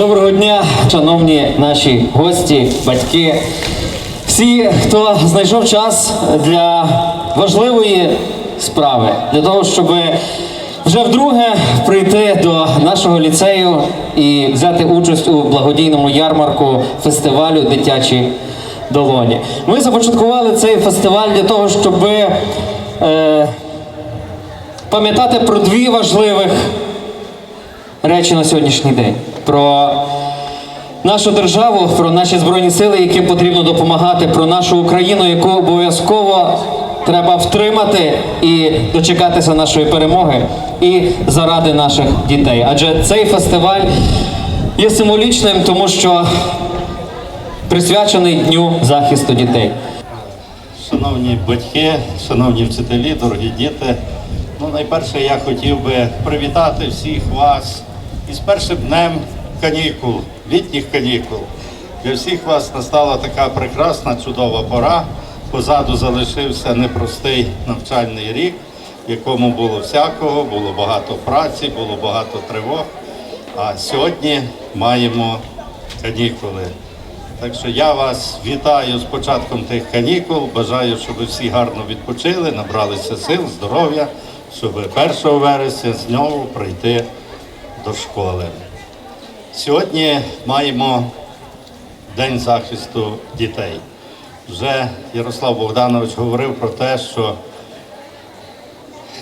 Доброго дня, шановні наші гості, батьки, всі, хто знайшов час для важливої справи, для того, щоб вже вдруге прийти до нашого ліцею і взяти участь у благодійному ярмарку фестивалю Дитячі долоні. Ми започаткували цей фестиваль для того, щоб е, пам'ятати про дві важливих речі на сьогоднішній день. Про нашу державу, про наші збройні сили, яким потрібно допомагати, про нашу Україну, яку обов'язково треба втримати і дочекатися нашої перемоги, і заради наших дітей. Адже цей фестиваль є символічним, тому що присвячений Дню захисту дітей. Шановні батьки, шановні вчителі, дорогі діти. Ну, найперше я хотів би привітати всіх вас із першим днем канікул, літніх канікул. Для всіх вас настала така прекрасна, чудова пора. Позаду залишився непростий навчальний рік, в якому було всякого, було багато праці, було багато тривог. А сьогодні маємо канікули. Так що я вас вітаю з початком тих канікул. Бажаю, щоб ви всі гарно відпочили, набралися сил, здоров'я, щоб 1 вересня знову прийти до школи. Сьогодні маємо День захисту дітей. Вже Ярослав Богданович говорив про те, що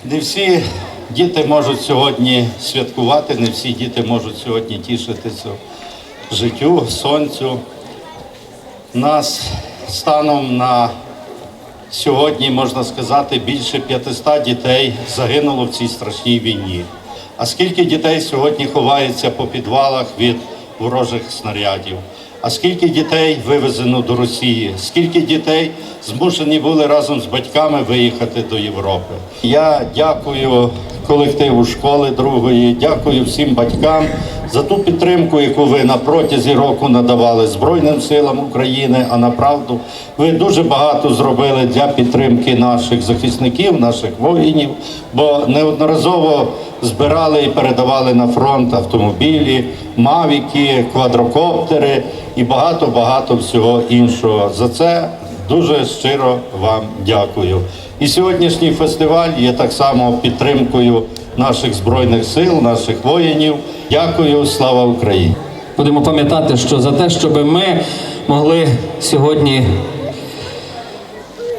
не всі діти можуть сьогодні святкувати, не всі діти можуть сьогодні тішитися життю, сонцю. Нас станом на сьогодні, можна сказати, більше 500 дітей загинуло в цій страшній війні. А скільки дітей сьогодні ховається по підвалах від ворожих снарядів? А скільки дітей вивезено до Росії? Скільки дітей змушені були разом з батьками виїхати до Європи? Я дякую колективу школи другої, дякую всім батькам за ту підтримку, яку ви на протязі року надавали Збройним силам України. А направду ви дуже багато зробили для підтримки наших захисників, наших воїнів, бо неодноразово збирали і передавали на фронт автомобілі, мавіки, квадрокоптери і багато багато всього іншого. За це дуже щиро вам дякую. І сьогоднішній фестиваль є так само підтримкою наших збройних сил, наших воїнів. Дякую, слава Україні! Будемо пам'ятати, що за те, щоб ми могли сьогодні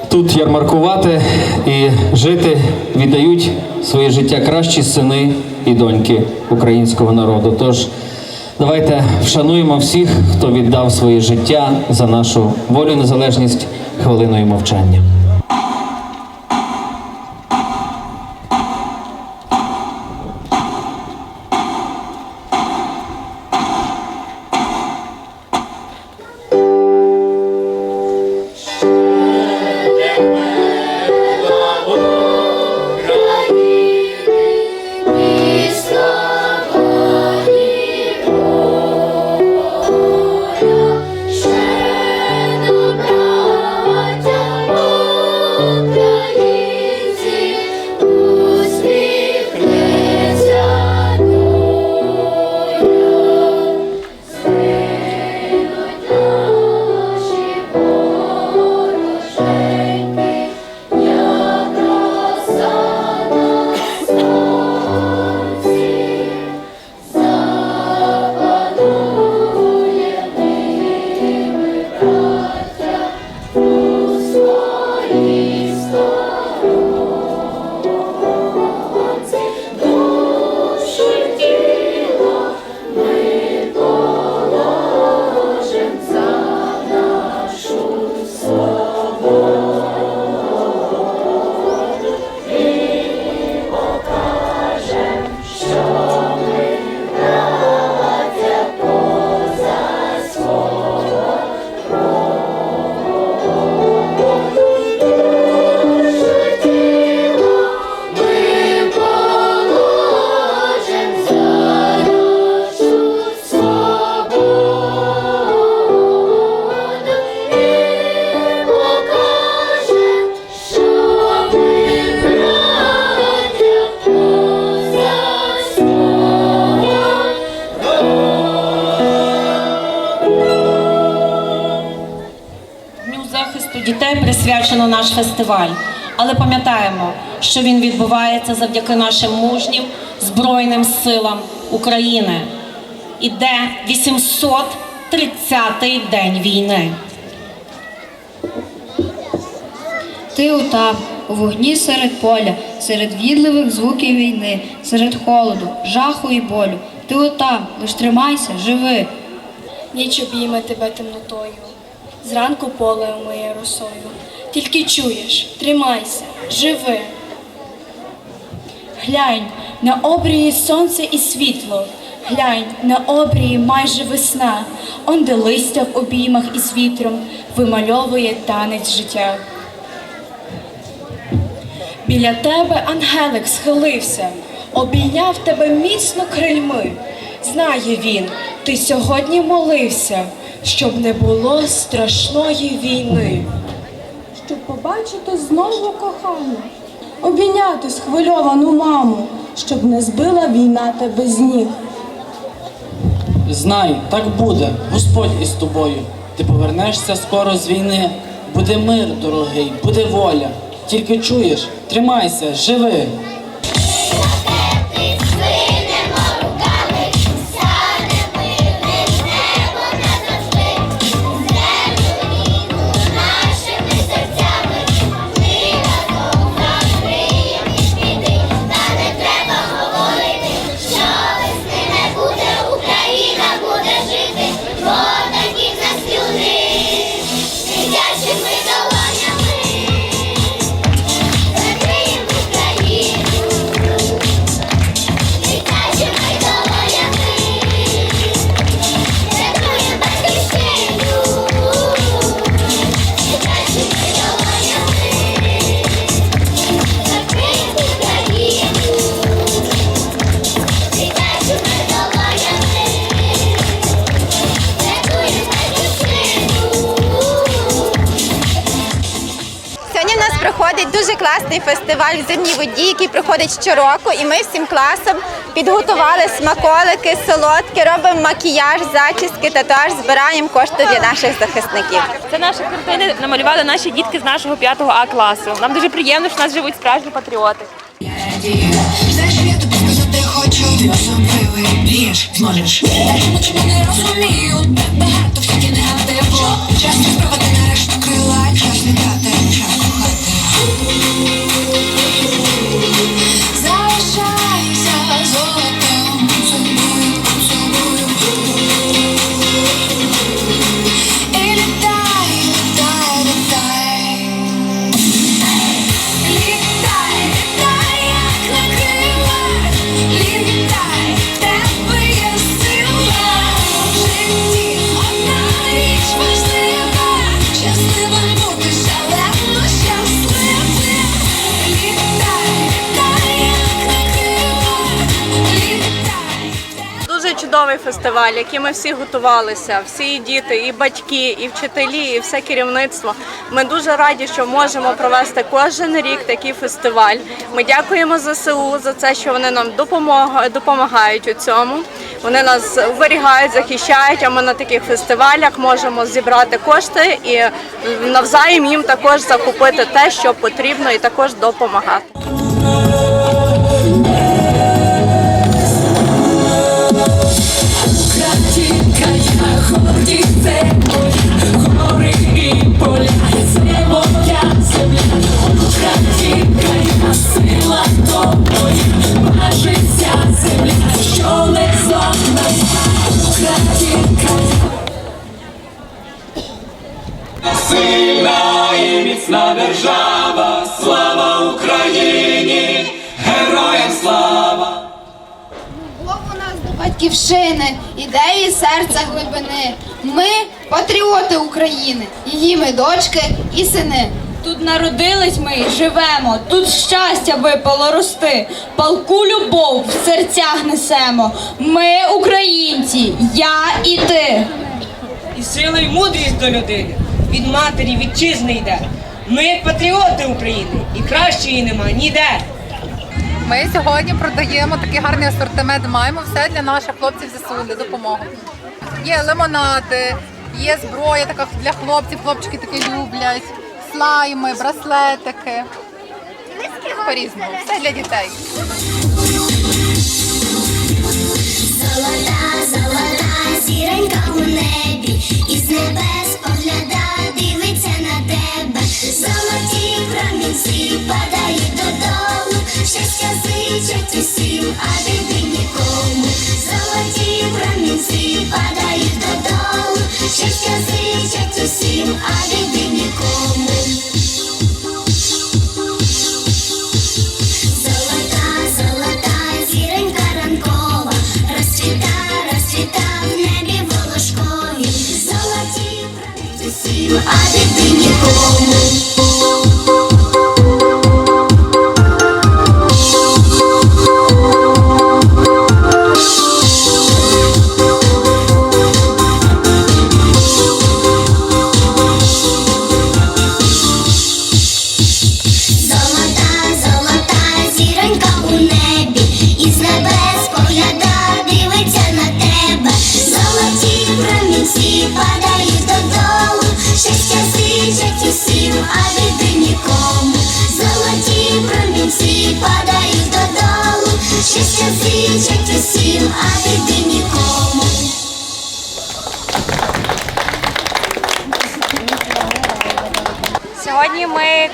тут ярмаркувати і жити, віддають своє життя кращі сини і доньки українського народу. Тож давайте вшануємо всіх, хто віддав своє життя за нашу волю незалежність хвилиною мовчання. Дітей присвячено наш фестиваль. Але пам'ятаємо, що він відбувається завдяки нашим мужнім Збройним силам України. Іде 830-й день війни. Ти отам, у вогні серед поля, серед відливих звуків війни, серед холоду, жаху і болю. Ти отам, лиш тримайся, живи. Ніч обійме тебе темнотою, зранку поле умиє росою. Тільки чуєш, тримайся, живи. Глянь на обрії сонце і світло, глянь на обрії майже весна, онде листя в обіймах із вітром вимальовує танець життя. Біля тебе ангелик схилився, обійняв тебе міцно крильми. Знає він, ти сьогодні молився, щоб не було страшної війни. щоб побачити знову кохану, обійняти схвильовану маму, щоб не збила війна тебе з ніг. Знай, так буде, Господь із тобою. Ти повернешся скоро з війни. Буде мир, дорогий, буде воля. Тільки чуєш, тримайся, живи. Фестиваль в зимній воді, який проходить щороку. І ми всім класом підготували смаколики, солодкі, робимо макіяж, зачіски, татуаж, збираємо кошти для наших захисників. Це наші картини намалювали наші дітки з нашого 5 А класу. Нам дуже приємно, що в нас живуть справжні патріоти. Знаєш, я тобі сказати хочу Ти особливий, зможеш нічого не розумію багато всякі негативу Час справити нарешті фестиваль, який ми всі готувалися, всі діти, і батьки, і вчителі, і все керівництво. Ми дуже раді, що можемо провести кожен рік такий фестиваль. Ми дякуємо ЗСУ за це, що вони нам допомагають у цьому. Вони нас оберігають, захищають. А ми на таких фестивалях можемо зібрати кошти і навзаєм їм також закупити те, що потрібно, і також допомагати. Міцна держава, слава Україні, героям слава! Бог у нас до батьківщини, ідеї серця глибини. Ми патріоти України, її ми дочки і сини. Тут народились ми і живемо, тут щастя випало рости, палку любов в серцях несемо. Ми українці, я і ти. І сила й мудрість до людини від матері вітчизни йде. Ми патріоти України, і кращої нема ніде. Ми сьогодні продаємо такий гарний асортимент. Маємо все для наших хлопців ЗСУ для допомоги. Є лимонади, є зброя така для хлопців, хлопчики таке люблять. слайми, браслетики. По-різному, все для дітей. Золота, золота усім, а біди нікому.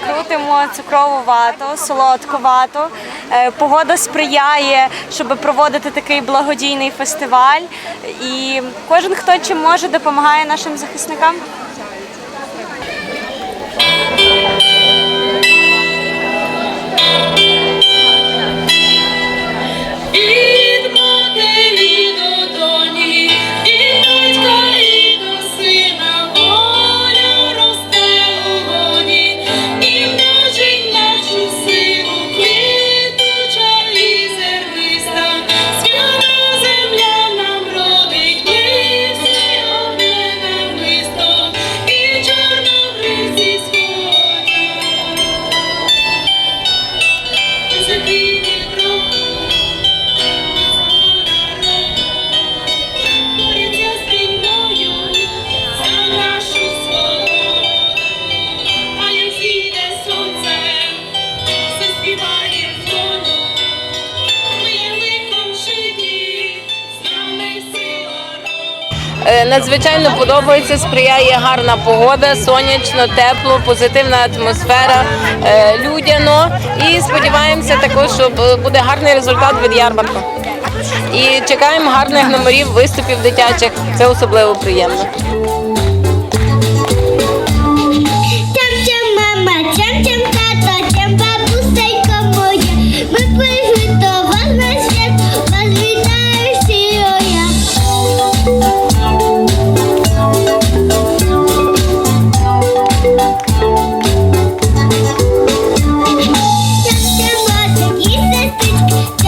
Крутимо цукрову вату, солодку вату. Е, Погода сприяє, щоб проводити такий благодійний фестиваль. І кожен, хто чим може, допомагає нашим захисникам. Надзвичайно подобається, сприяє гарна погода, сонячно, тепло, позитивна атмосфера, е, людяно. І сподіваємося також, що буде гарний результат від ярмарку. І чекаємо гарних номерів, виступів дитячих. Це особливо приємно.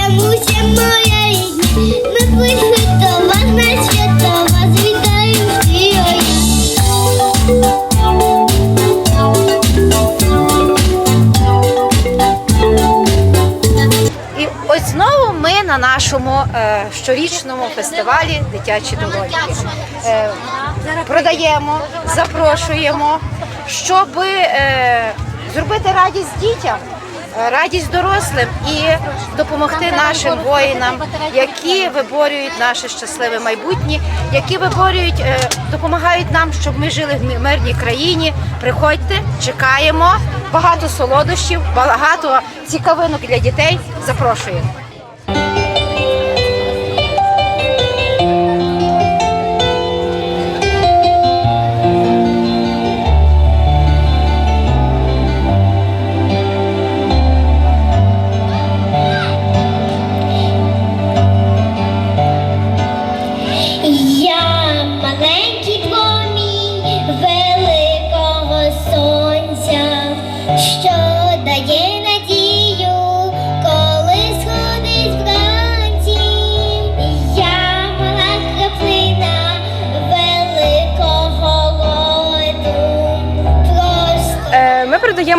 Тямуся моя рідня. Ми прийшли на І ось знову ми на нашому е, щорічному фестивалі Дитячі долоньки. Е, продаємо, запрошуємо, щоб е, зробити радість дітям, радість дорослим і допомогти нашим воїнам, які виборюють наше щасливе майбутнє, які виборюють, е, допомагають нам, щоб ми жили в мирній країні. Приходьте, чекаємо. Багато солодощів, багато цікавинок для дітей. Запрошуємо.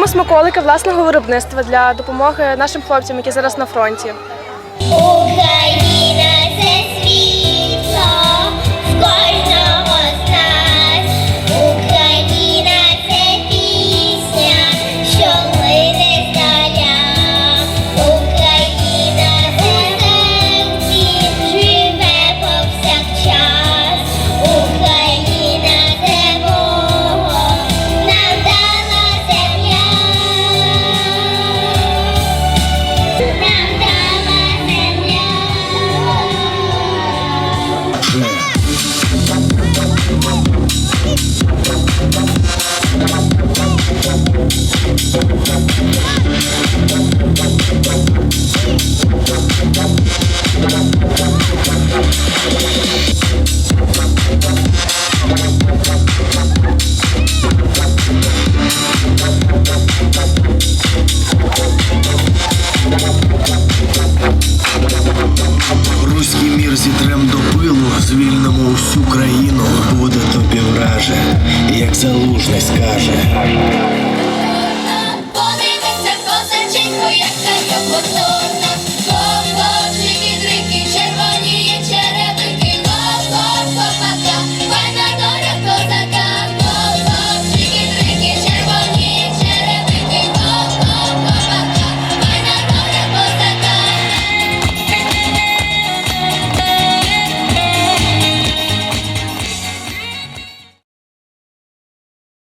Ми смаколики власного виробництва для допомоги нашим хлопцям, які зараз на фронті. Україна залужний скаже.